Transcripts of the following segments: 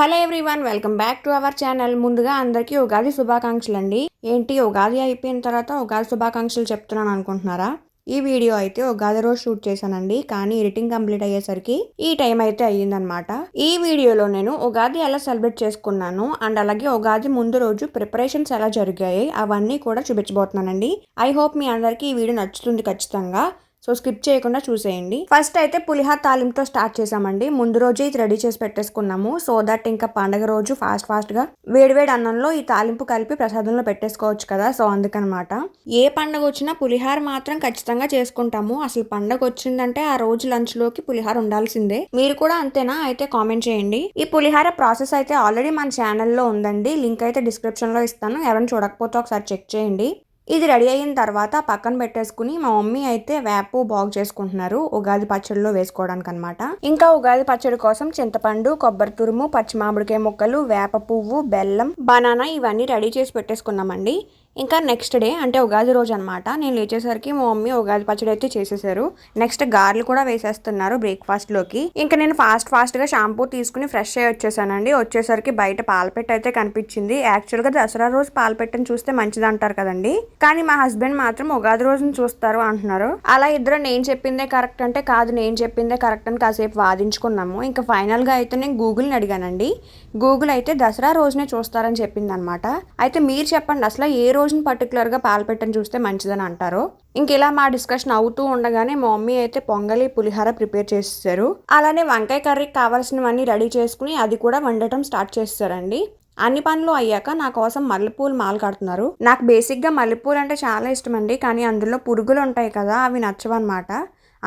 Hello everyone welcome back to our channel. ముందుగా అందరికీ ఉగాది శుభాకాంక్షలు అండి ఏంటి ఉగాది అయిపోయిన తర్వాత ఉగాది శుభాకాంక్షలు చెప్తున్నాను అనుకుంటున్నారా? ఈ వీడియో అయితే ఉగాది రోజు షూట్ చేశానండి కానీ ఎడిటింగ్ కంప్లీట్ అయ్యేసరికి ఈ టైం అయితే అయ్యిందనమాట ఈ వీడియోలో నేను ఉగాది ఎలా సెలబ్రేట్ చేసుకున్నాను అండ్ అలాగే ఉగాది ముందు రోజు ప్రిపరేషన్స్ ఎలా జరిగాయి అవన్నీ కూడా చూపించబోతున్నానండి. ఐ హోప్ మీ అందరికీ ఈ వీడియో నచ్చుతుంది ఖచ్చితంగా. సో స్కిప్ చేయకుండా చూసేయండి. ఫస్ట్ అయితే పులిహా తాలింపుతో స్టార్ట్ చేసామండి. ముందు రోజే ఇది రెడీ చేసి పెట్టేసుకున్నాము. సో దట్ ఇంకా పండగ రోజు ఫాస్ట్ ఫాస్ట్గా వేడివేడి అన్నంలో ఈ తాలింపు కలిపి ప్రసాదంలో పెట్టేసుకోవచ్చు కదా. సో అందుకనమాట. ఏ పండగ వచ్చినా పులిహార మాత్రం ఖచ్చితంగా చేసుకుంటాము. అసలు పండగ వచ్చిందంటే ఆ రోజు లంచ్లోకి పులిహార ఉండాల్సిందే. మీరు కూడా అంతేనా? అయితే కామెంట్ చేయండి. ఈ పులిహార ప్రాసెస్ అయితే ఆల్రెడీ మన ఛానల్లో ఉందండి. లింక్ అయితే డిస్క్రిప్షన్లో ఇస్తాను. ఎవరైనా చూడకపోతే ఒకసారి చెక్ చేయండి. ఇది రెడీ అయిన తర్వాత పక్కన పెట్టేసుకుని మా మమ్మీ అయితే వేపు బాగు చేసుకుంటున్నారు ఉగాది పచ్చడిలో వేసుకోవడానికి అనమాట ఇంకా ఉగాది పచ్చడి కోసం చింతపండు కొబ్బరి తురుము పచ్చి మామిడికాయ ముక్కలు వేప పువ్వు బెల్లం బనానా ఇవన్నీ రెడీ చేసి పెట్టేసుకున్నామండి. ఇంకా నెక్స్ట్ డే అంటే ఉగాది రోజు అనమాట నేను లేచేసరికి మా మమ్మీ ఉగాది పచ్చడి అయితే చేసేసారు. నెక్స్ట్ గార్లు కూడా వేసేస్తున్నారు బ్రేక్ఫాస్ట్లోకి ఇంకా నేను ఫాస్ట్ ఫాస్ట్గా షాంపూ తీసుకుని ఫ్రెష్ అయ్యి వచ్చేసానండి. వచ్చేసరికి బయట పాలపెట్ట అయితే కనిపించింది. యాక్చువల్గా దసరా రోజు పాలపెట్టని చూస్తే మంచిది అంటారు కదండి. కానీ మా హస్బెండ్ మాత్రం ఉగాది రోజును చూస్తారు అంటున్నారు. అలా ఇద్దరు నేను చెప్పిందే కరెక్ట్ అంటే కాదు నేను చెప్పిందే కరెక్ట్ అని కాసేపు వాదించుకున్నాము. ఇంకా ఫైనల్గా అయితే నేను గూగుల్ని అడిగానండి. గూగుల్ అయితే దసరా రోజునే చూస్తారని చెప్పింది అనమాట అయితే మీరు చెప్పండి అసలు ఏ రోజుని పర్టికులర్గా పాల్పెట్టని చూస్తే మంచిదని అంటారు. ఇంకెలా మా డిస్కషన్ అవుతూ ఉండగానే మా మమ్మీ అయితే పొంగలి పులిహార ప్రిపేర్ చేసేసారు. అలానే వంకాయ కర్రీకి కావాల్సినవన్నీ రెడీ చేసుకుని అది కూడా వండటం స్టార్ట్ చేస్తారండి అన్ని పనులు అయ్యాక నా కోసం మల్లెపూలు మాలు కడుతున్నారు. నాకు బేసిక్గా మల్లెపూలు అంటే చాలా ఇష్టం అండి కానీ అందులో పురుగులు ఉంటాయి కదా అవి నచ్చవన్నమాట.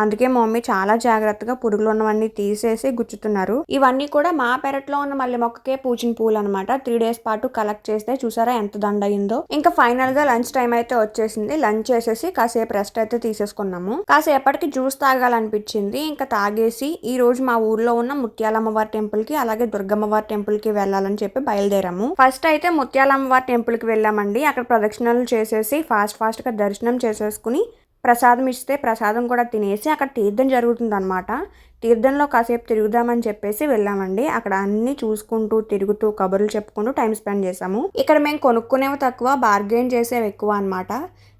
అందుకే మమ్మీ చాలా జాగ్రత్తగా పురుగులు ఉన్నవన్నీ తీసేసి గుచ్చుతున్నారు. ఇవన్నీ కూడా మా పెరట్లో ఉన్న మల్లె మొక్కకే పూచిన పూలు అనమాట త్రీ డేస్ పాటు కలెక్ట్ చేస్తే చూసారా ఎంత దండ అయిందో ఇంకా ఫైనల్గా లంచ్ టైం అయితే వచ్చేసింది. లంచ్ చేసేసి కాసేపు రెస్ట్ అయితే తీసేసుకున్నాము. కాసేపటికి జ్యూస్ తాగాలనిపించింది. ఇంకా తాగేసి ఈ రోజు మా ఊర్లో ఉన్న ముత్యాలమ్మవారి టెంపుల్కి అలాగే దుర్గమ్మవారి టెంపుల్కి వెళ్ళాలని చెప్పి బయలుదేరాము. ఫస్ట్ అయితే ముత్యాలమ్మవారి టెంపుల్కి వెళ్ళామండి. అక్కడ ప్రదక్షిణలు చేసేసి ఫాస్ట్ ఫాస్ట్గా దర్శనం చేసేసుకుని ప్రసాదం ఇస్తే ప్రసాదం కూడా తినేసి అక్కడ తీర్థం జరుగుతుంది అనమాట తీర్థంలో కాసేపు తిరుగుదామని చెప్పేసి వెళ్ళామండి. అక్కడ అన్ని చూసుకుంటూ తిరుగుతూ కబుర్లు చెప్పుకుంటూ టైం స్పెండ్ చేసాము ఇక్కడ మేము కొనుక్కునేవి తక్కువ బార్గెన్ చేసేవి ఎక్కువ అనమాట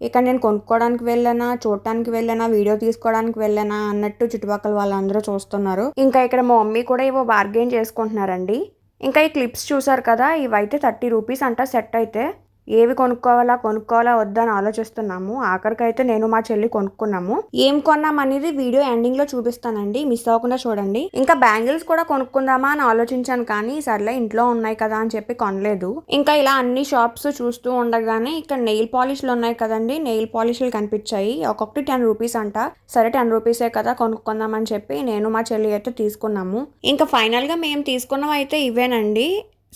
ఇక్కడ నేను కొనుక్కోవడానికి వెళ్ళనా చూడటానికి వెళ్ళనా వీడియో తీసుకోవడానికి వెళ్ళనా అన్నట్టు చుట్టుపక్కల వాళ్ళందరూ చూస్తున్నారు. ఇంకా ఇక్కడ మా మమ్మీ కూడా ఏవో బార్గెన్ చేసుకుంటున్నారండి. ఇంకా ఈ క్లిప్స్ చూసారు కదా ఇవైతే థర్టీ రూపీస్ అంట సెట్ అయితే. ఏవి కొనుక్కోవాలా కొనుక్కోవాలా వద్దని ఆలోచిస్తున్నాము. ఆఖరికైతే నేను మా చెల్లి కొనుక్కున్నాము. ఏం కొన్నాం అనేది వీడియో ఎండింగ్లో చూపిస్తానండి. మిస్ అవ్వకుండా చూడండి. ఇంకా బ్యాంగిల్స్ కూడా కొనుక్కుందామా అని ఆలోచించాను కానీ సర్లే ఇంట్లో ఉన్నాయి కదా అని చెప్పి కొనలేదు. ఇంకా ఇలా అన్ని షాప్స్ చూస్తూ ఉండగానే ఇక్కడ నెయిల్ పాలిష్లు ఉన్నాయి కదండి. నెయిల్ పాలిష్లు కనిపించాయి. ఒక్కొక్కటి టెన్ రూపీస్ అంట. సరే టెన్ రూపీసే కదా కొనుక్కుందామని చెప్పి నేను మా చెల్లి అయితే తీసుకున్నాము. ఇంకా ఫైనల్గా మేము తీసుకున్నవి అయితే ఇవేనండి.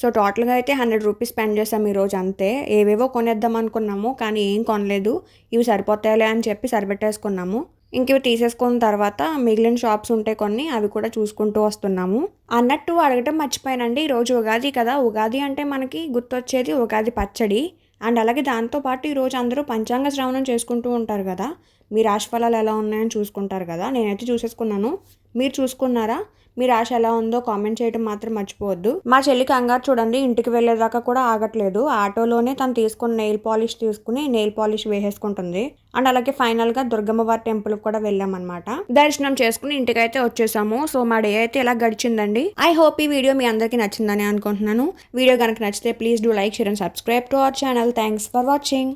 సో టోటల్గా అయితే హండ్రెడ్ రూపీస్ స్పెండ్ చేసాం ఈరోజు అంతే. ఏవేవో కొనేద్దాం అనుకున్నాము కానీ ఏం కొనలేదు. ఇవి సరిపోతాయిలే అని చెప్పి సరిపెట్టేసుకున్నాము. ఇంక ఇవి తీసేసుకున్న తర్వాత మిగిలిన షాప్స్ ఉంటాయి కొన్ని అవి కూడా చూసుకుంటూ వస్తున్నాము. అన్నట్టు అడగటం మర్చిపోయానండి. ఈరోజు ఉగాది కదా. ఉగాది అంటే మనకి గుర్తొచ్చేది ఉగాది పచ్చడి. అండ్ అలాగే దాంతోపాటు ఈరోజు అందరూ పంచాంగ శ్రవణం చేసుకుంటూ ఉంటారు కదా. మీ రాశిఫలాలు ఎలా ఉన్నాయని చూసుకుంటారు కదా. నేనైతే చూసేసుకున్నాను. మీరు చూసుకున్నారా? మీ రాశి ఎలా ఉందో కామెంట్ చేయడం మాత్రం మర్చిపోవద్దు. మా చెల్లి కంగారు చూడండి ఇంటికి వెళ్ళేదాకా కూడా ఆగట్లేదు. ఆటోలోనే తను తీసుకున్న నెయిల్ పాలిష్ తీసుకుని నెయిల్ పాలిష్ వేసేసుకుంటుంది. అండ్ అలాగే ఫైనల్గా దుర్గమ్మవారి టెంపుల్ కూడా వెళ్ళామన్నమాట. దర్శనం చేసుకుని ఇంటికైతే వచ్చేసాము. సో మా డే అయితే ఇలా గడిచిందండి? ఐ హోప్ ఈ వీడియో మీ అందరికీ నచ్చిందని అనుకుంటున్నాను. వీడియో కనుక నచ్చితే please do like share and subscribe to our channel thanks for watching